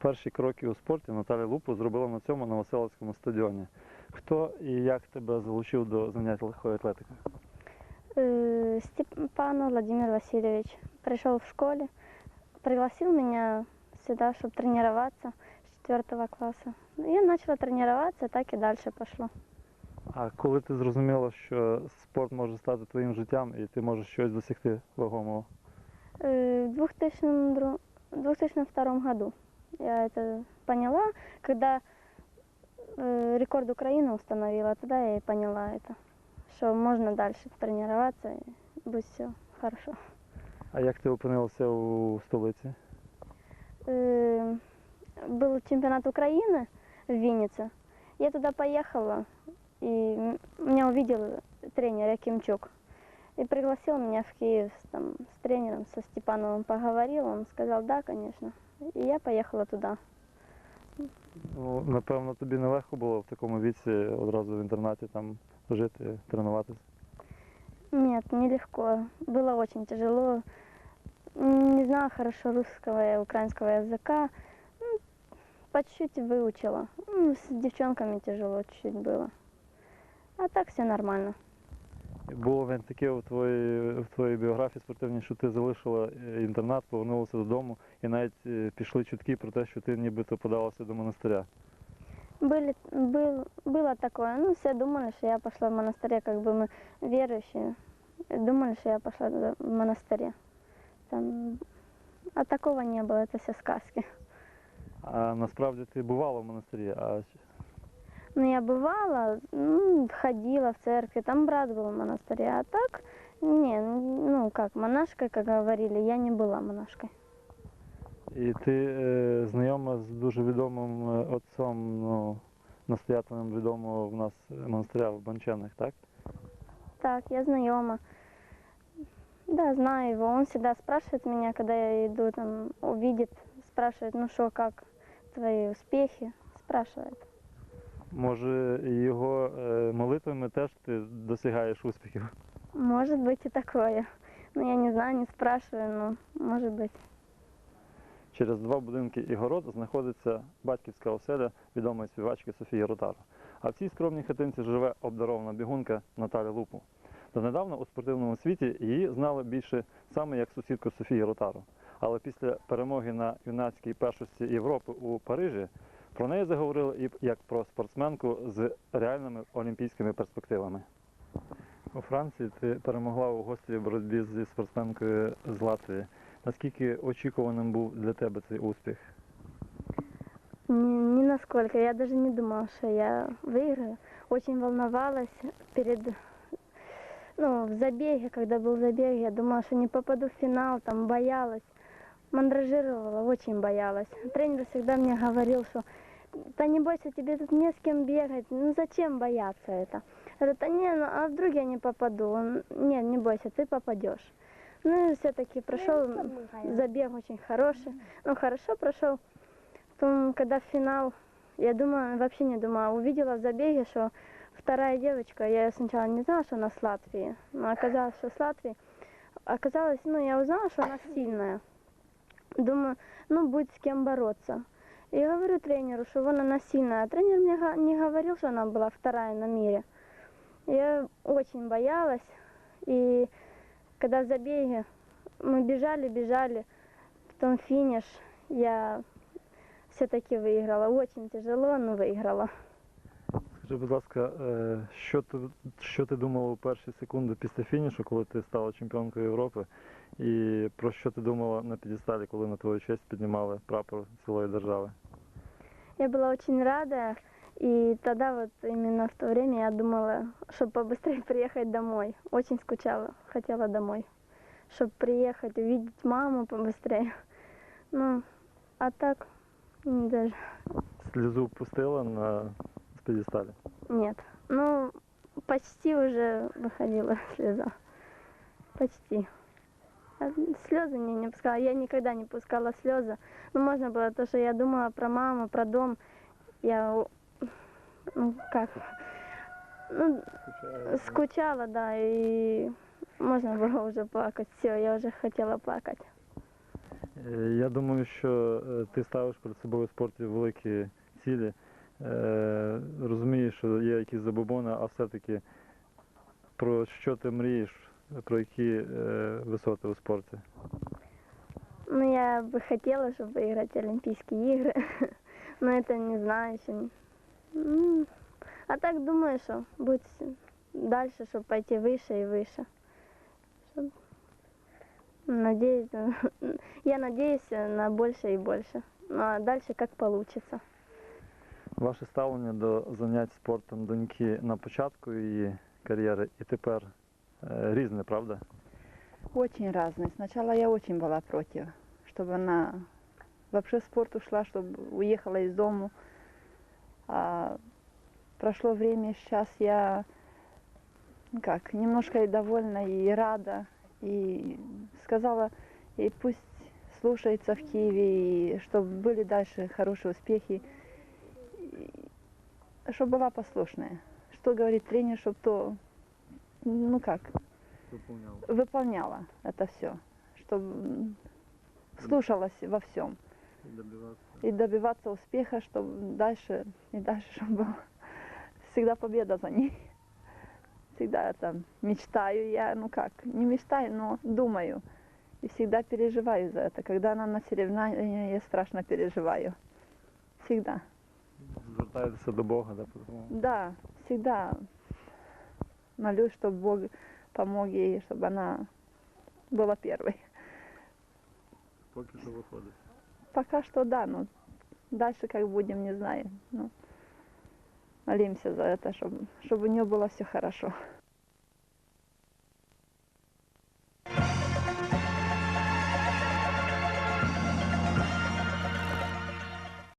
Перші кроки у спорті Наталя Лупу зробила на цьому Новоселицькому стадіоні. Хто і як тебе залучив до занять легкою атлетикою? Э, Степанов Владимир Васильевич пришел в школе, пригласил меня сюда, чтобы тренироваться с четвертого класса. Ну, Я начала тренироваться, так и дальше пошло. А коли ти зрозуміла, що спорт може стати твоїм життям і ти можеш щось досягти вагомого? Э, В 2002 2002 году Я это поняла, когда э, рекорд Украины установила, тогда я и поняла это, что можно дальше тренироваться и будет все хорошо. А як ти опинилася у столиці? Э, был чемпионат Украины в Виннице. Я туда поехала, и меня увидел тренер Якимчук. И пригласил меня в Киев с, там, с тренером, со Степановым поговорил. Он сказал, да, конечно. И я поехала туда. Ну, напевно, тобі нелегко було в такому віці одразу в інтернаті там жити, тренуватися. Нет, нелегко. Было очень тяжело. М, Не знала хорошо русского и украинского языка. Ну, По чуть-чуть выучила. Ну, С девчонками тяжело чуть-чуть было. А так все нормально. Було він таке у твоїй, в твоїй біографії спортивній, що ти залишила е, інтернат, повернулася додому і навіть е, пішли чутки про те, що ти нібито подалася до монастиря. Были, был, было такое. Ну, все думали, что я пошла в монастыре, как бы мы верующие. Думали, что я пошла туда в монастыре. Там... А такого не было, это все сказки. А насправді ти бувала в монастирі, а Ну, я бывала, ну, ходила в церкви, там брат был в монастыре, а так, не, ну, как, монашкой, как говорили, я не была монашкой. І ти е, знайома з дуже відомим е, отцом, ну, настоятелем відомого в нас монастиря в Банченах, так? Так, я знакома. Да, знаю его. Он всегда спрашивает меня, когда я иду, там, увидит, спрашивает, ну что, как твои успехи, спрашивает. Може, його е, молитвами теж ти досягаєш успіхів? Может быть и такое. Ну, я не знаю, не спрашиваю, но может быть. Через два будинки і город знаходиться батьківська оселя відомої співачки Софії Ротаро. А в цій скромній хатинці живе обдарована бігунка Наталя Лупу. Донедавна у спортивному світі її знали більше саме як сусідку Софії Ротаро. Але після перемоги на юнацькій першості Європи у Парижі про неї заговорили і як про спортсменку з реальними олімпійськими перспективами. У Франції ти перемогла у гострій боротьбі зі спортсменкою з Латвії. Наскільки очікуваним був для тебе цей успіх? Ни насколько. Я даже не думала, что я выиграю. Очень волновалась перед, ну, в забеге, когда был забег, я думала, что не попаду в финал, там боялась. Мандражировала, очень боялась. Тренер всегда мне говорил, что да не бойся, тебе тут не с кем бегать, ну зачем бояться это? Говорю, да не, ну, а вдруг я не попаду? Нет, не бойся, ты попадешь. Ну и все-таки прошел забег очень хороший, ну хорошо прошел. Потом, когда финал, я думала, вообще не думала, увидела в забеге, что вторая девочка, я сначала не знала, что она с Латвии, но оказалось, что с Латвии. Оказалось, ну, я узнала, что она сильная. Думаю, ну, будет с кем бороться. И говорю тренеру, что вон она сильная. А тренер мне не говорил, что она была вторая на мире. Я очень боялась. И когда в забеге мы бежали, бежали, потом финиш, я все-таки выиграла. Очень тяжело, но выиграла. Скажи, будь ласка, е, що ти, що ти думала у перші секунди після фінішу, коли ти стала чемпіонкою Європи? І про що ти думала на підісталі, коли на твою честь піднімали прапор цілої держави? Я была очень рада. И тогда вот именно в то время я думала, чтобы побыстрее приехать домой. Очень скучала, хотела домой. Чтобы приехать, увидеть маму побыстрее. Ну, а так м, даже Слізу пустила на з підісталі? нет. Ну, почти уже выходила слеза. Почти. А Слезы мне не пускала. Я никогда не пускала слезы. Ну, можно было то, что я думала про маму, про дом. Я, у- ну, как, ну, скучала, да, и можно было уже плакать. Все, я уже хотела плакать. Е, Я думаю, що е, ти ставиш перед собою в спорті великі цілі. Е, Розумієш, що є якісь забобони, а все-таки про що ти мрієш, про які е, висоти у спорті? Ну, я бы хотела, чтобы выиграть Олимпийские игры, но это не знаю еще. М, А так думаю, что будет с- дальше, чтобы пойти выше и выше. Чтоб- Надеюсь, я надеюсь на больше и больше. Ну а дальше как получится. Ваше ставлення до занять спортом доньки на початку її кар'єри і тепер е, різне, правда? Очень разные. Сначала я очень была против, чтобы она вообще в спорт ушла, чтобы уехала из дому. А прошло время, сейчас я ну как, немножко и довольна, и рада. И сказала, и пусть слушается в Киеве, и чтобы были дальше хорошие успехи. чтобы была послушная. Что говорит тренер, чтобы то, ну как, выполняла это все, чтобы слушалась во всем и добиваться успеха, чтобы дальше и дальше, чтобы была всегда победа за ней. Всегда это мечтаю я, ну как, не мечтаю, но думаю. И всегда переживаю за это. Когда она на соревнования, я страшно переживаю. Всегда. Звертаєтеся до Бога, да, Да, всегда молюсь, чтобы Бог помог ей, чтобы она была первой. поки що виходить. Пока что да, но дальше как будем, не знаю. Ну, молимся за это, чтобы, чтобы у нее было все хорошо.